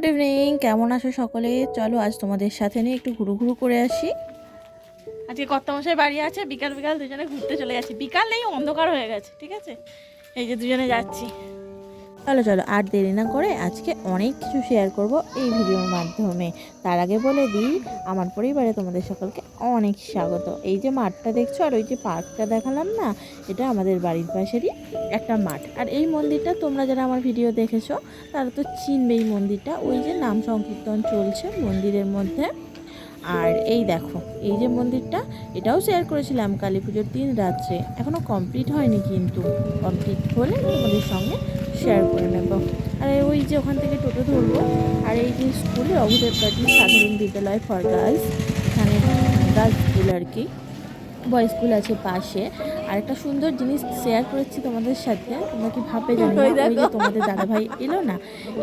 Good evening কেমন আছো সকলে? চলো, আজ তোমাদের সাথে নিয়ে একটু ঘুরু ঘুরু করে আসি। আজকে কর্তামশাই বাড়ি আছে, বিকাল বিকাল দুজনে ঘুরতে চলে যাচ্ছি বিকাল নেই অন্ধকার হয়ে গেছে, ঠিক আছে? এই যে দুজনে যাচ্ছি। চলো চলো, আর দেরি না করে আজকে অনেক কিছু শেয়ার করব এই ভিডিওর মাধ্যমে। তার আগে বলে দিই, আমার পরিবারে তোমাদের সকলকে অনেক স্বাগত। এই যে মাঠটা দেখছ আর ওই যে পার্কটা দেখালাম না, এটা আমাদের বাড়ির পাশেরই একটা মাঠ। আর এই মন্দিরটা তোমরা যারা আমার ভিডিও দেখেছ, তারা তো চিনবে এই মন্দিরটা। ওই যে নাম সংকীর্তন চলছে মন্দিরের মধ্যে। আর এই দেখো, এই যে মন্দিরটা, এটাও শেয়ার করেছিলাম কালী পুজোর দিন রাত্রে। এখনও কমপ্লিট হয়নি কিন্তু। কমপ্লিট হলে তোমাদের সঙ্গে শেয়ার করে নেব। আর ওই যে ওখান থেকে টোটো ধরবো, আর এই যে স্কুলে অভুদেব পাটি সাধারণ বিদ্যালয় ফর গার্লস এখানে, গার্লস স্কুল আর কি। বয় স্কুল আছে পাশে। আর একটা সুন্দর জিনিস শেয়ার করেছি তোমাদের সাথে। তোমরা কি ভাবে জানি যে তোমাদের দাদা ভাই এলো না?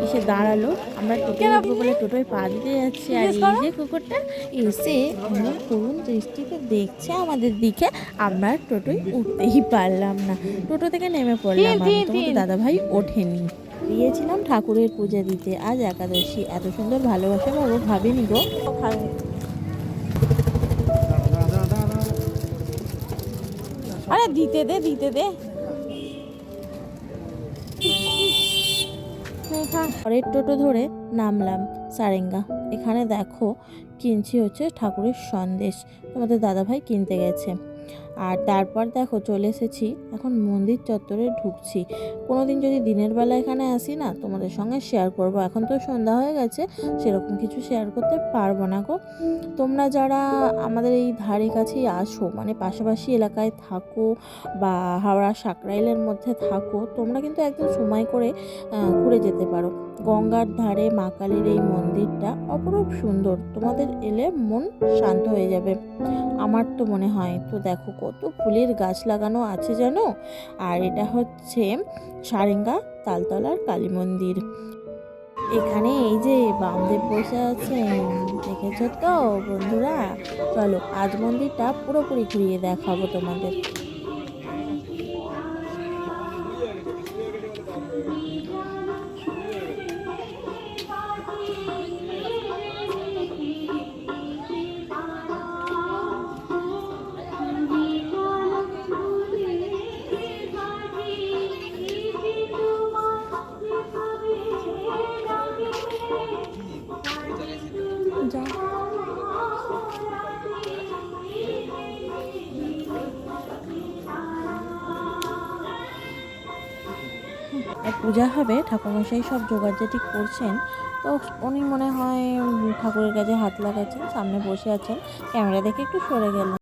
এসে দাঁড়াল। আমরা টোটো উঠবো বলে টোটোয় পা দিতে যাচ্ছি। আর এই যে কুকুরটা এসে এমন করুন দৃষ্টিতে দেখছে আমাদের দিকে। আমরা টোটোয় উঠতেই পারলাম না। টোটো থেকে নেমে পড়লাম তোমাদের দাদা ভাই ওঠেনি। দিয়েছিলাম ঠাকুরের পূজা দিতে। আজ একাদশী। এত সুন্দর ভালোবাসা পাবো ভাবিনি গো। আরে দিতে দে দিতে দে। পরের টোটো ধরে নামলাম সারেঙ্গা। এখানে দেখো কিনছি হচ্ছে ঠাকুরের সন্দেশ। তোমাদের দাদাভাই কিনতে গেছে। আর তারপর দেখো চলে এসেছি। এখন মন্দির চত্বরে ঢুকছি। কোনো দিন যদি দিনের বেলা এখানে আসি না, তোমাদের সঙ্গে শেয়ার করব। এখন তো সন্ধ্যা হয়ে গেছে, সেরকম কিছু শেয়ার করতে পারব না গো। তোমরা যারা আমাদের এই ধারে কাছেই আসো মানে পাশাপাশি এলাকায় থাকো বা হাওড়া সাকরাইলের মধ্যে থাকো, তোমরা কিন্তু একদম সময় করে ঘুরে যেতে পারো। গঙ্গার ধারে মা কালীর এই মন্দিরটা অপরূপ সুন্দর। তোমাদের এলে মন শান্ত হয়ে যাবে। আমার তো মনে হয়, তো দেখো কত ফুলের গাছ লাগানো আছে যেন আর এটা হচ্ছে সারেঙ্গা, তালতলার কালী মন্দির। এখানে এই যে বামদেব বসে আছেন, দেখেছ তো বন্ধুরা? চলো আজ মন্দিরটা পুরোপুরি ঘুরিয়ে দেখাবো তোমাদের। পূজা হবে, ঠাকুরমশাই সব জোগাড়জাটি করছেন, তো উনি মনে হয় ঠাকুরের কাছে হাত লাগাচ্ছেন, সামনে বসে আছেন, ক্যামেরা দেখে একটু সরে গেলাম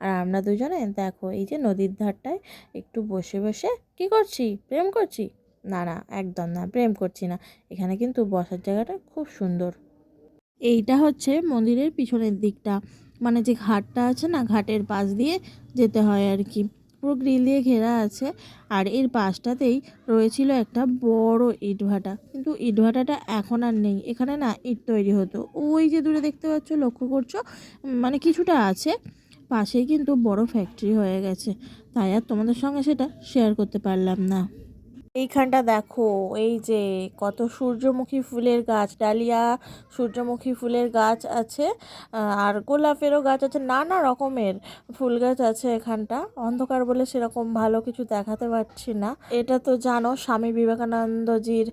আর আমরা দুজনে দেখো এই যে নদীর ধারটায় একটু বসে বসে কি করছি? প্রেম করছি? না না, একদম না, প্রেম করছি না। এখানে কিন্তু বসার জায়গাটা খুব সুন্দর। এইটা হচ্ছে মন্দিরের পিছনের দিকটা। মানে যে ঘাটটা আছে না, ঘাটের পাশ দিয়ে যেতে হয় আর কি। পুরো গ্রিল দিয়ে ঘেরা আছে। আর এর পাশটাতেই রয়েছিল একটা বড় ইটভাটা কিন্তু ইটভাটাটা এখন আর নেই। এখানে না ইট তৈরি হতো। ওই যে দূরে দেখতে পাচ্ছ, লক্ষ্য করছ মানে কিছুটা আছে। পাশেই কিন্তু বড় ফ্যাক্টরি হয়ে গেছে। তাই আর তোমাদের সঙ্গে সেটা শেয়ার করতে পারলাম না। এইখানটা দেখো, এই যে কত সূর্যমুখী ফুলের গাছ, ডালিয়া সূর্যমুখী ফুলের গাছ আছে আর গোলাপেরও গাছ আছে, নানা রকমের ফুল গাছ আছে এখানটা। অন্ধকার বলে সেরকম ভালো কিছু দেখাতে পারছি না। এটা তো জানো, স্বামী বিবেকানন্দজির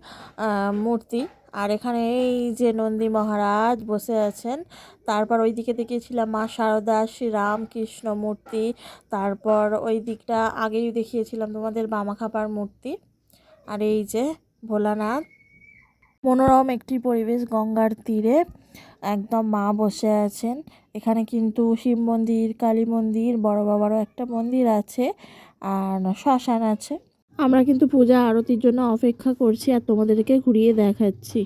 মূর্তি। আর এখানে এই যে নন্দী মহারাজ বসে আছেন। তারপর ওই দিকে দেখিয়েছিলাম মা শারদা শ্রীরাম কৃষ্ণ মূর্তি তারপর ওই দিকটা আগেই দেখিয়েছিলাম তোমাদের বামাখাপার মূর্তি। আর এই যে ভোলানাথ। মনোরম একটি পরিবেশ, গঙ্গার তীরে একদম মা বসে আছেন। এখানে কিন্তু শিব মন্দির, কালী মন্দির, বড় বাবারও একটা মন্দির আছে আর শ্মশান আছে। আমরা কিন্তু পূজা আরতির জন্য অপেক্ষা করছি আর তোমাদেরকে ঘুরিয়ে দেখাচ্ছি।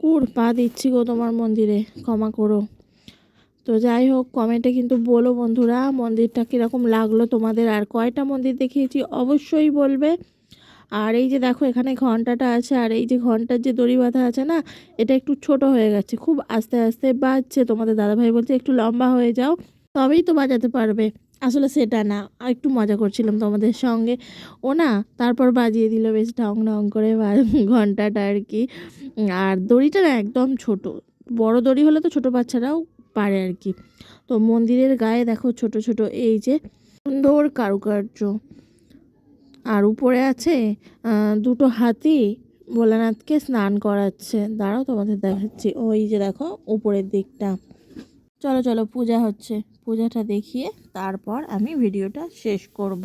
কুর, পা দিচ্ছি গো তোমার মন্দিরে, ক্ষমা করো। তো যাই হোক কমেন্টে কিন্তু বলো বন্ধুরা, মন্দিরটা কীরকম লাগল? তোমাদের আর কয়টা মন্দির দেখিয়েছি? অবশ্যই বলবে। আর এই যে দেখো এখানে ঘন্টাটা আছে, আর এই যে ঘণ্টার যে দড়ি বাঁধা আছে না, এটা একটু ছোট হয়ে গেছে, খুব আস্তে আস্তে বাজছে। তোমাদের দাদাভাই বলছে একটু লম্বা হয়ে যাও, তবেই তো বাজাতে পারবে। আসলে সেটা না একটু মজা করছিলাম তোমাদের সঙ্গে। ও না, তারপর বাজিয়ে দিল বেশ ঢং ঢং করে ঘন্টাটা আর কি। আর দড়িটা না একদম ছোট, বড় দড়ি হলে তো ছোট বাচ্চারাও পারে আর কি। তো মন্দিরের গায়ে দেখো ছোট ছোট এই যে সুন্দর কারুকার্য। আর উপরে আছে দুটো হাতি ভোলানাথকে স্নান করাচ্ছে। দাঁড়াও তোমাদের দেখাচ্ছি। ওই যে দেখো, উপরের দিকটা। চলো চলো, পূজা হচ্ছে। পূজাটা দেখিয়ে তারপর আমি ভিডিওটা শেষ করব।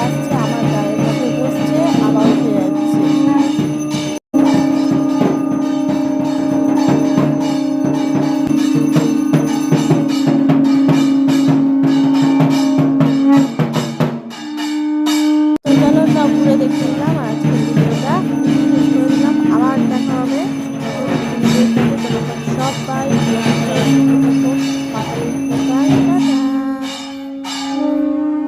আর